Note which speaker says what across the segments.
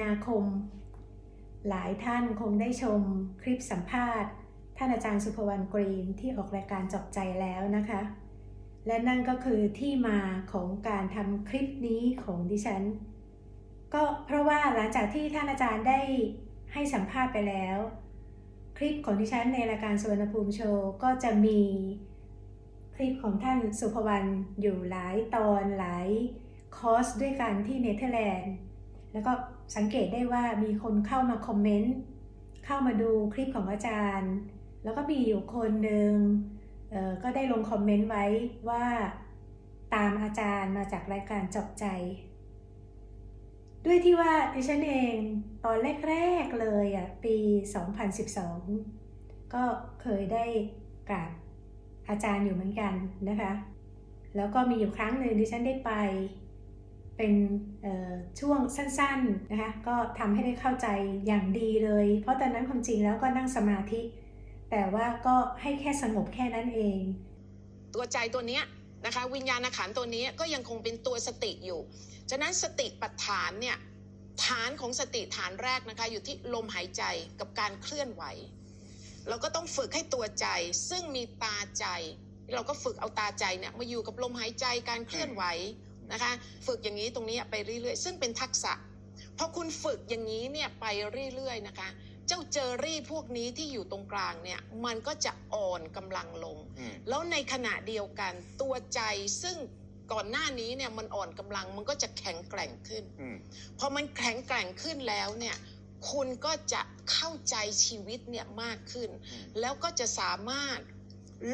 Speaker 1: นาคม หลายท่านคงได้ชมคลิปสัมภาษณ์ ท่านอาจารย์สุภวรรณกรีนที่ออกรายการจอบใจแล้วนะคะ และนั่นก็คือที่มาของการทำคลิปนี้ของดิฉัน ก็เพราะว่าหลังจากที่ท่านอาจารย์ได้ให้สัมภาษณ์ไปแล้ว คลิปของดิฉันในรายการสวรรณภูมิโชว์ก็จะมีคลิปของท่านสุภวรรณอยู่หลายตอนหลายคอร์สด้วยกันที่เนเธอร์แลนด์ แล้วก็ สังเกตได้ว่ามีคนเข้ามาคอมเมนต์เข้ามาดูคลิปของอาจารย์ แล้วก็มีอยู่คนหนึ่งก็ได้ลงคอมเมนต์ไว้ว่าตามอาจารย์มาจากรายการจบใจ ด้วยที่ว่าดิฉันเองตอนแรกๆเลยอะปี 2012 ก็เคยได้กราบอาจารย์อยู่เหมือนกันนะคะ แล้วก็มีอยู่ครั้งหนึ่งดิฉันได้ไป เป็นช่วงสั้นๆนะคะก็ทำให้ได้เข้าใจอย่างดีเลย เพราะตอนนั้นความจริงแล้วก็นั่งสมาธิ แต่ว่าก็ให้แค่สงบแค่นั้นเอง
Speaker 2: ตัวใจตัวเนี้ยนะคะวิญญาณขันตัวนี้ก็ยังคงเป็นตัวสติอยู่ ฉะนั้นสติปัฏฐานเนี่ยฐานของสติฐานแรกนะคะอยู่ที่ลมหายใจกับการเคลื่อนไหว เราก็ต้องฝึกให้ตัวใจซึ่งมีตาใจ เราก็ฝึกเอาตาใจเนี่ยมาอยู่กับลมหายใจการเคลื่อนไหว นะคะ ฝึกอย่างนี้ตรงนี้ไปเรื่อยๆ ซึ่งเป็นทักษะพอคุณฝึกอย่างนี้เนี่ยไปเรื่อยๆนะคะเจ้าเจอรี่พวกนี้ที่อยู่ตรงกลางเนี่ยมันก็จะอ่อนกำลังลง
Speaker 3: อืม
Speaker 2: แล้วในขณะเดียวกันตัวใจซึ่งก่อนหน้านี้เนี่ยมันอ่อนกำลังมันก็จะแข็งแกร่งขึ้น
Speaker 3: อืม
Speaker 2: พอมันแข็งแกร่งขึ้นแล้วเนี่ยคุณก็จะเข้าใจชีวิตเนี่ยมากขึ้น
Speaker 3: อืม
Speaker 2: แล้วก็จะสามารถ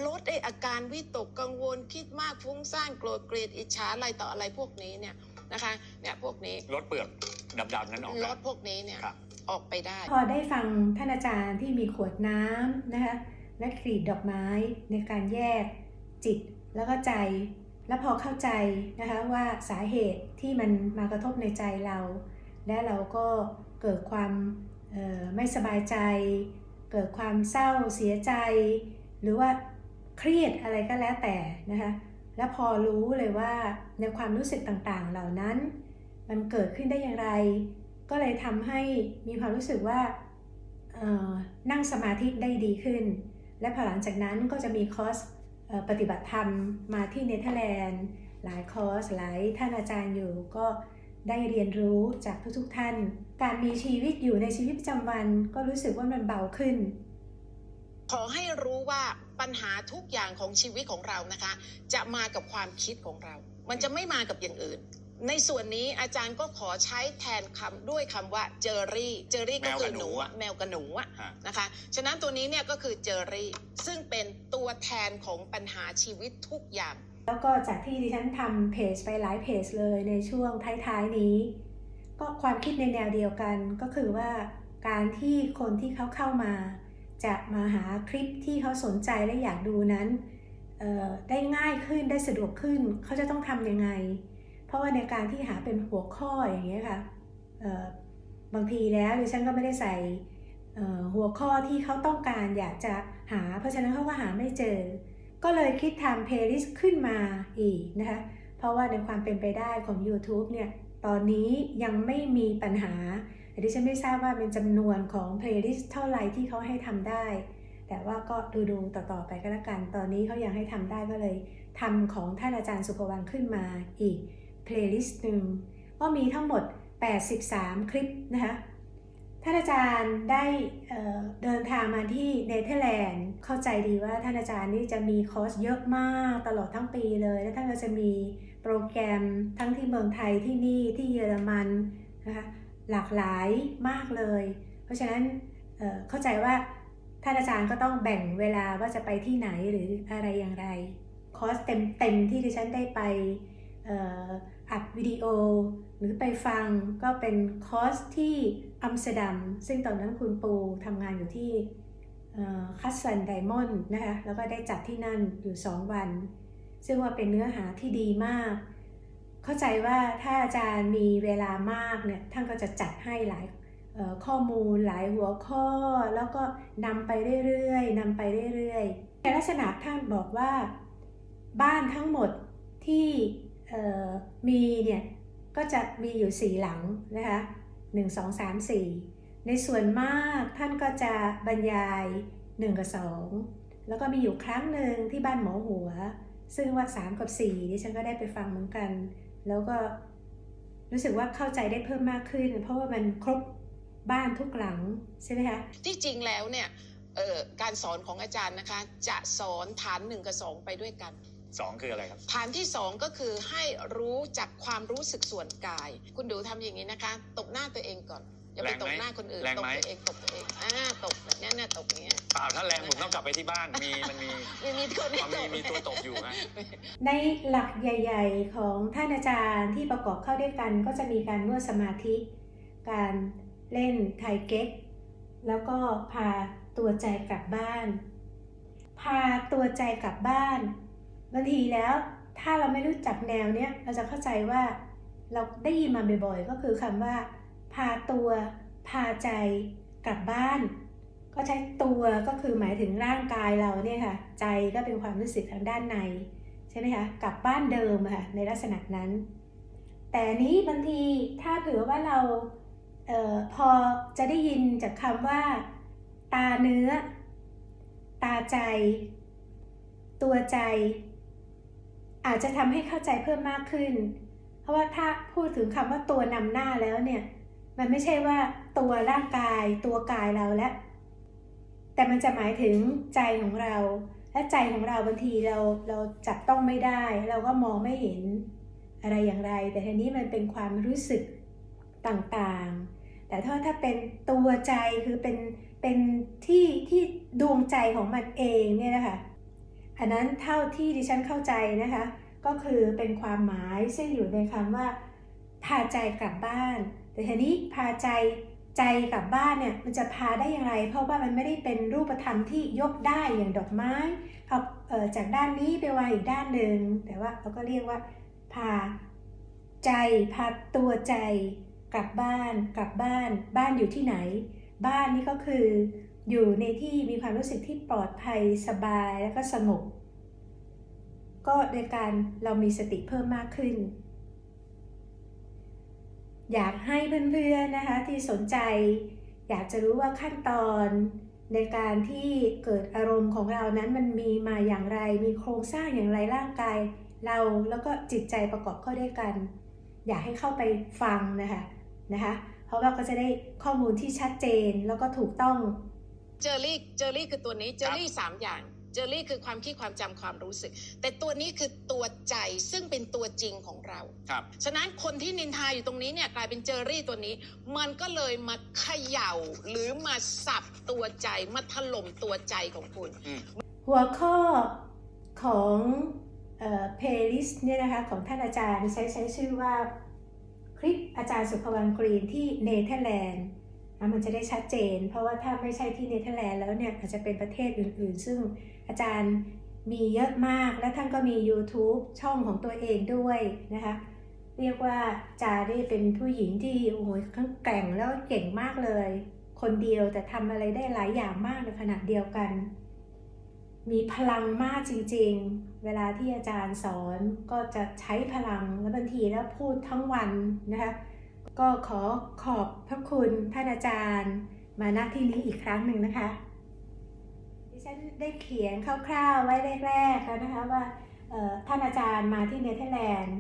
Speaker 2: ลดไออาการวิตกกังวลคิดมากฟุ้งซ่านโกรธเกลียดอิจฉาอะไรต่ออะไรพวกนี้เนี่ยนะคะเนี่ยพวกนี้
Speaker 3: ลดเปลือกดำๆนั้นออก
Speaker 2: ล
Speaker 3: ได้
Speaker 2: ดพวกนี้เนี่ย
Speaker 3: ครับ
Speaker 2: ออกไปได้
Speaker 1: พอได้ฟังท่านอาจารย์ที่มีขวดน้ำนะคะและกรีดดอกไม้ในการแยกจิตแล้วก็ใจ แล้วพอเข้าใจนะคะว่าสาเหตุที่มันมากระทบในใจเรา และเราก็เกิดความเอ่อไม่สบายใจ เกิดความเศร้าเสียใจ หรือว่า เครียดอะไรก็แล้วแต่นะคะแล้วพอรู้เลยว่าในความรู้สึกต่างๆ เหล่านั้น มันเกิดขึ้นได้อย่างไร ก็เลยทำให้มีความรู้สึกว่านั่งสมาธิได้ดีขึ้น และพอหลังจากนั้นก็จะมีคอร์สปฏิบัติธรรมมาที่เนเธอร์แลนด์หลายคอร์สหลายท่านอาจารย์อยู่ก็ได้เรียนรู้จากทุกๆท่าน การมีชีวิตอยู่ในชีวิตประจำวันก็รู้สึกว่ามันเบาขึ้น
Speaker 2: ขอให้รู้ว่า ปัญหาทุกอย่างของชีวิตของเรานะคะ จะมากับความคิดของเรา มันจะไม่มากับอย่างอื่น ในส่วนนี้อาจารย์ก็ขอใช้แทนคำด้วยคำว่าเจอรี่ เจอรี่ก็คือหนูอะแมวกับหนูอะ
Speaker 3: ฮะ
Speaker 2: นะคะ ฉะนั้นตัวนี้เนี่ยก็คือเจอรี่ ซึ่งเป็นตัวแทนของปัญหาชีวิตทุกอย่าง
Speaker 1: แล้วก็จากที่ดิฉันทำเพจไปหลายเพจเลยในช่วงท้ายๆนี้ ก็ความคิดในแนวเดียวกันก็คือว่าการที่คนที่เขาเข้ามา จะมาหาคลิปที่เขาสนใจและอยากดูนั้นได้ง่ายขึ้นได้สะดวกขึ้น เขาจะต้องทำยังไง เพราะว่าในการที่หาเป็นหัวข้ออย่างเงี้ยค่ะบางทีแล้วดิฉันก็ไม่ได้ใส่หัวข้อที่เขาต้องการอยากจะหา เพราะฉะนั้นเขาก็หาไม่เจอ ก็เลยคิดทำเพลย์ลิสต์ขึ้นมาอีกนะคะ เพราะว่าในความเป็นไปได้ของ YouTube เนี่ย ตอนนี้ยังไม่มีปัญหา แต่ดิฉันไม่ทราบว่าเป็นจำนวนของเพลย์ลิสต์เท่าไหร่ที่เขาให้ทำได้ แต่ว่าก็ดูดูต่อๆไปก็แล้วกัน ตอนนี้เขายังให้ทำได้ก็เลยทำของท่านอาจารย์สุภวรรณขึ้นมาอีกเพลย์ลิสต์หนึ่งก็มีทั้งหมด 83 คลิปนะคะท่านอาจารย์ได้เอ่อเดินทางมาที่เนเธอร์แลนด์ เข้าใจดีว่าท่านอาจารย์นี่จะมีคอร์สเยอะมากตลอดทั้งปีเลย และท่านก็จะมีโปรแกรมทั้งที่เมืองไทยที่นี่ที่เยอรมันนะคะ หลากหลายมากเลย เพราะฉะนั้นเเข้าใจว่าท่านอาจารย์ก็ต้องแบ่งเวลาว่าจะไปที่ไหนหรืออะไรอย่างไร คอร์สเต็มๆที่ดิฉันได้ไปอัดวิดีโอ หรือไปฟังก็เป็นคอร์สที่อัมสเตอร์ดัมซึ่งตอนนั้นคุณปูทำงานอยู่ที่คัสซันไดมอนด์นะคะแล้วก็ได้จัดที่นั่นอยู่ 2 วัน ซึ่งว่าเป็นเนื้อหาที่ดีมาก เข้าใจว่าถ้าอาจารย์มีเวลามากเนี่ยท่านก็จะจัดให้หลายข้อมูลหลายหัวข้อ แล้วก็นำไปเรื่อยๆนำไปเรื่อยๆในลักษณะท่านบอกว่าบ้านทั้งหมดที่มีเนี่ยก็จะมีอยู่สี่หลังนะคะ1 2 3 4ในส่วนมากท่านก็จะบรรยาย1กับ2แล้วก็มีอยู่ครั้งหนึ่งที่บ้านหมอหัว ซึ่งว่า3กับ4ดิฉันก็ได้ไปฟังเหมือนกัน แล้วก็รู้สึกว่าเข้าใจได้เพิ่มมากขึ้น เพราะว่ามันครบบ้านทุกหลังใช่ไหมคะ
Speaker 2: ที่จริงแล้วเนี่ยเอ่อการสอนของอาจารย์นะคะ จะสอนฐานหนึ่งกับสองไปด้วยกัน
Speaker 3: สองคืออะไรครับ
Speaker 2: ฐานที่สองก็คือให้รู้จักความรู้สึกส่วนกาย คุณดูทำอย่างนี้นะคะ ตบหน้าตัวเองก่อน อย่าไป
Speaker 3: แรงไหม
Speaker 2: ตบหน้าคนอื่น
Speaker 3: แรง
Speaker 2: ตบ
Speaker 3: ไหม
Speaker 2: ตัวเองตบตัวเองอ่าตบแบบเนี้ยเนี่ยตบอย่างเงี้ย
Speaker 3: เปล่าถ้าแรงผมต้องกลับไปที่บ้านมีมันมี
Speaker 2: มีมีคนให้
Speaker 3: มัน
Speaker 2: ต
Speaker 3: มี
Speaker 2: บ
Speaker 3: มีตัวตกอยู่ฮะ
Speaker 1: ในหลักใหญ่ ๆ ของท่านอาจารย์ที่ประกอบเข้าด้วยกันก็จะมีการนวดสมาธิ การเล่นไทเก๊กแล้วก็พาตัวใจกลับบ้าน พาตัวใจกลับบ้านบางทีแล้วถ้าเราไม่รู้จักแนวเนี้ยเราจะเข้าใจว่าเราได้ยินมาบ่อยๆ ก็คือคำว่าพาตัว พาใจกลับบ้าน ก็ใช้ตัวก็คือหมายถึงร่างกายเราเนี่ยค่ะ ใจก็เป็นความรู้สึกทางด้านใน ใช่ไหมคะกลับบ้านเดิมค่ะในลักษณะนั้น แต่นนี้บางทีถ้าเผื่อว่าเราเออพอจะได้ยินจากคำว่า ตาเนื้อ ตาใจ ตัวใจ อาจจะทำให้เข้าใจเพิ่มมากขึ้น เพราะว่าถ้าพูดถึงคำว่าตัวนำหน้าแล้วเนี่ย มันไม่ใช่ว่าตัวร่างกายตัวกายเราแล้วแต่มันจะหมายถึงใจของเรา และใจของเราบางทีเราเราจับต้องไม่ได้ เราก็มองไม่เห็นอะไรอย่างไร แต่ทีนี้มันเป็นความรู้สึกต่างๆ แต่ถ้าถ้าเป็นตัวใจคือเป็นเป็นที่ที่ดวงใจของมันเองเนี่ยนะคะอันนั้นเท่าที่ดิฉันเข้าใจนะคะ ก็คือเป็นความหมายซึ่งอยู่ในคำว่าพาใจกลับบ้าน แต่ทีนี้พาใจใจกลับบ้านเนี่ยมันจะพาได้อย่างไร เพราะว่ามันไม่ได้เป็นรูปธรรมที่ยกได้อย่างดอกไม้เอาเอ่อจากด้านนี้ไปวางอีกด้านหนึ่งแต่ว่าเราก็เรียกว่าพาใจพาตัวใจ กลับบ้าน กลับบ้าน บ้านอยู่ที่ไหน บ้านนี่ก็คือ อยู่ในที่มีความรู้สึกที่ปลอดภัยสบายแล้วก็สงบก็โดยการเรามีสติเพิ่มมากขึ้น อยากให้เพื่อนๆนะคะที่สนใจ อยากจะรู้ว่าขั้นตอนในการที่เกิดอารมณ์ของเรานั้นมันมีมาอย่างไร มีโครงสร้างอย่างไรร่างกาย เราแล้วก็จิตใจประกอบเข้าด้วยกัน อยากให้เข้าไปฟังนะคะนะคะเพราะว่าก็จะได้ข้อมูลที่ชัดเจนแล้วก็ถูกต้อง
Speaker 2: เจอรี่เจอรี่คือตัวนี้เจอรี่สามอย่าง เจอรี่คือความคิดความจำความรู้สึก แต่ตัวนี้คือตัวใจซึ่งเป็นตัวจริงของเรา
Speaker 3: ครับ
Speaker 2: ฉะนั้นคนที่นินทาอยู่ตรงนี้เนี่ยกลายเป็นเจอรี่ตัวนี้ มันก็เลยมาเขย่าหรือมาสับตัวใจมาถล่มตัวใจของคุณ
Speaker 1: หัวข้อของเอ่อ playlist เนี่ยนะคะของท่านอาจารย์ใช้ใช้ชื่อว่าคลิปอาจารย์สุภวรรณกรีนที่เนเธอร์แลนด์ มันจะได้ชัดเจน เพราะว่าถ้าไม่ใช่ที่เนเธอร์แลนด์แล้วเนี่ยอาจจะเป็นประเทศอื่นๆ ซึ่งอาจารย์มีเยอะมากและท่านก็มี YouTube ช่องของตัวเองด้วยนะคะเรียกว่าจาได้เป็นผู้หญิงที่โอ้โหทั้งแกร่งแล้วเก่งมากเลย คนเดียวแต่ทำอะไรได้หลายอย่างมากในขณะเดียวกัน มีพลังมากจริงๆ เวลาที่อาจารย์สอนก็จะใช้พลังแล้วบางทีแล้วพูดทั้งวันนะคะ ก็ขอขอบพระคุณท่านอาจารย์ มาณที่นี้อีกครั้งหนึ่งนะคะ ดิฉันได้เขียนคร่าวๆไว้แรกๆแล้วนะคะว่าท่านอาจารย์มาที่เนเธอร์แลนด์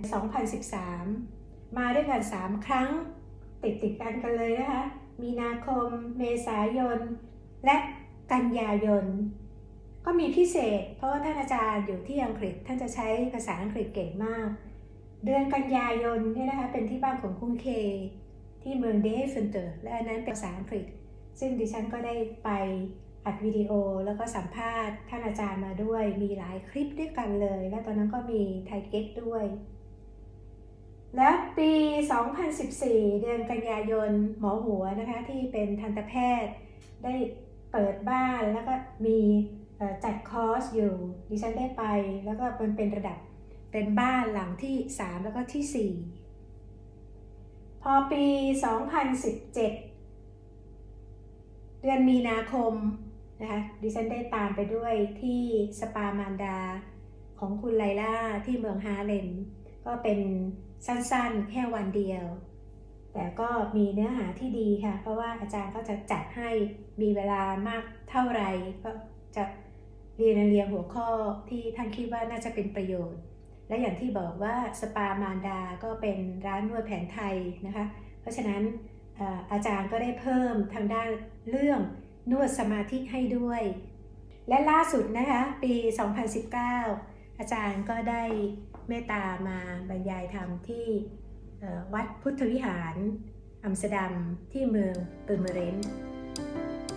Speaker 1: 2013 มาด้วยกัน 3 ครั้งติดติดกันกันเลยนะคะ มีนาคม เมษายน และกันยายน ก็มีพิเศษ เพราะว่าท่านอาจารย์อยู่ที่อังกฤษท่านจะใช้ภาษาอังกฤษเก่งมาก เดือนกันยายนเนี่ยนะคะเป็นที่บ้านของคุณเค ที่เมืองเดฟเฟนเตอร์และอันนั้นเป็นภาษาอังกฤษ ซึ่งดิฉันก็ได้ไปอัดวิดีโอแล้วก็สัมภาษณ์ท่านอาจารย์มาด้วย มีหลายคลิปด้วยกันเลย และตอนนั้นก็มีไทเก็ตด้วย แล้วปี 2014 เดือนกันยายนหมอหัวนะคะที่เป็นทันตแพทย์ ได้เปิดบ้านแล้วก็มีจัดคอร์สอยู่ ดิฉันได้ไปแล้วก็มันเป็นระดับ เป็นบ้านหลังที่ 3 แล้วก็ที่ 4 พอปี 2017 เดือนมีนาคมนะคะดิฉันได้ตามไปด้วยที่สปามานดาของคุณไลล่าที่เมืองฮาเลมก็เป็นสั้นๆ แค่วันเดียวแต่แต่ก็มีเนื้อหาที่ดีค่ะ เพราะว่าอาจารย์ก็จะจัดให้มีเวลามากเท่าไหร่ก็จะเรียนเรียงหัวข้อที่ท่านคิดว่าน่าจะเป็นประโยชน์ และอย่างที่บอกว่าสปามารดาก็เป็นร้านนวดแผนไทยนะคะ เพราะฉะนั้นอาจารย์ก็ได้เพิ่มทางด้านเรื่องนวดสมาธิให้ด้วย และล่าสุดนะคะปี 2019 อาจารย์ก็ได้เมตตามาบรรยายธรรมที่วัดพุทธวิหารอัมสเตอร์ดัมที่เมืองเปอร์เมเรน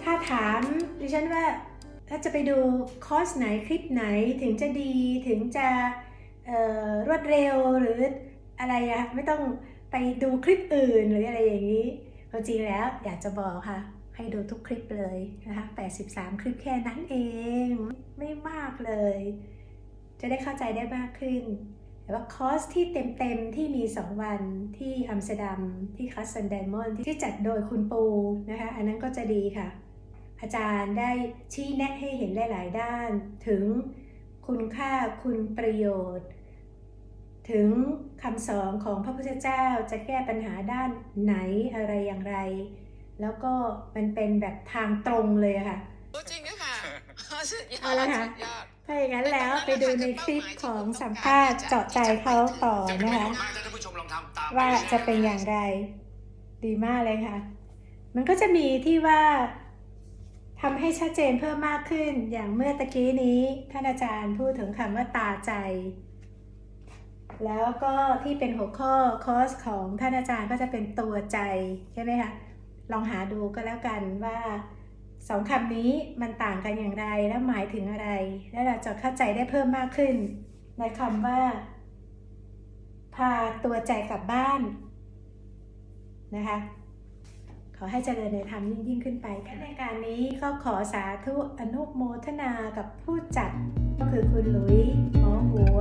Speaker 1: ถ้าถามดิฉันว่าถ้าจะไปดูคอร์สไหนคลิปไหนถึงจะดีถึงจะ รวดเร็วหรืออะไรอะไม่ต้องไปดูคลิปอื่นหรืออะไรอย่างนี้ความจริงแล้วอยากจะบอกค่ะ ให้ดูทุกคลิปเลยนะคะ83 คลิปแค่นั้นเองไม่มากเลย จะได้เข้าใจได้มากขึ้น แต่ว่าคอร์สที่เต็มๆ ที่มี 2 วันที่อัมสเตอร์ดัมที่คัสซันไดมอนที่จัดโดยคุณปูนะคะ อันนั้นก็จะดีค่ะ อาจารย์ได้ชี้แนะให้เห็นหลายๆด้านถึง คุณค่าคุณประโยชน์ ถึงคำสอนของพระพุทธเจ้าจะแก้ปัญหาด้านไหนอะไรอย่างไร แล้วก็มันเป็นแบบทางตรงเลยอะค่ะ
Speaker 2: ตัวจริงนะค่ะสุดยอ
Speaker 1: เอา
Speaker 2: ด
Speaker 1: ละค่ะ
Speaker 2: สุดยอด
Speaker 1: ถ้าอย่างนั้นแล้วไปดูในคลิปของสัมภาษณ์เจาะใจเขาต่อนะคะ
Speaker 3: ถ้าท่านผู้ชมลองทำตาม
Speaker 1: ว่าจะเป็นอย่างไร ดีมากเลยค่ะ มันก็จะมีที่ว่า ทำให้ชัดเจนเพิ่มมากขึ้นอย่างเมื่อตะกี้นี้ ท่านอาจารย์พูดถึงคำว่าตาใจ แล้วก็ที่เป็นหัวข้อคอร์สของท่านอาจารย์ก็จะเป็นตัวใจใช่ไหมคะลองหาดูก็แล้วกันว่าสองคำนี้มันต่างกันอย่างไรและหมายถึงอะไร และเราจะเข้าใจได้เพิ่มมากขึ้น ในคำว่า พาตัวใจกลับบ้านนะคะ อให้เจริญในธรรมยิ่งยิ่งขึ้นไปค่ะในการนี้ก็ขอสาธุอนุโมทนากับผู้จัด ก็คือคุณหลุยหมอหัว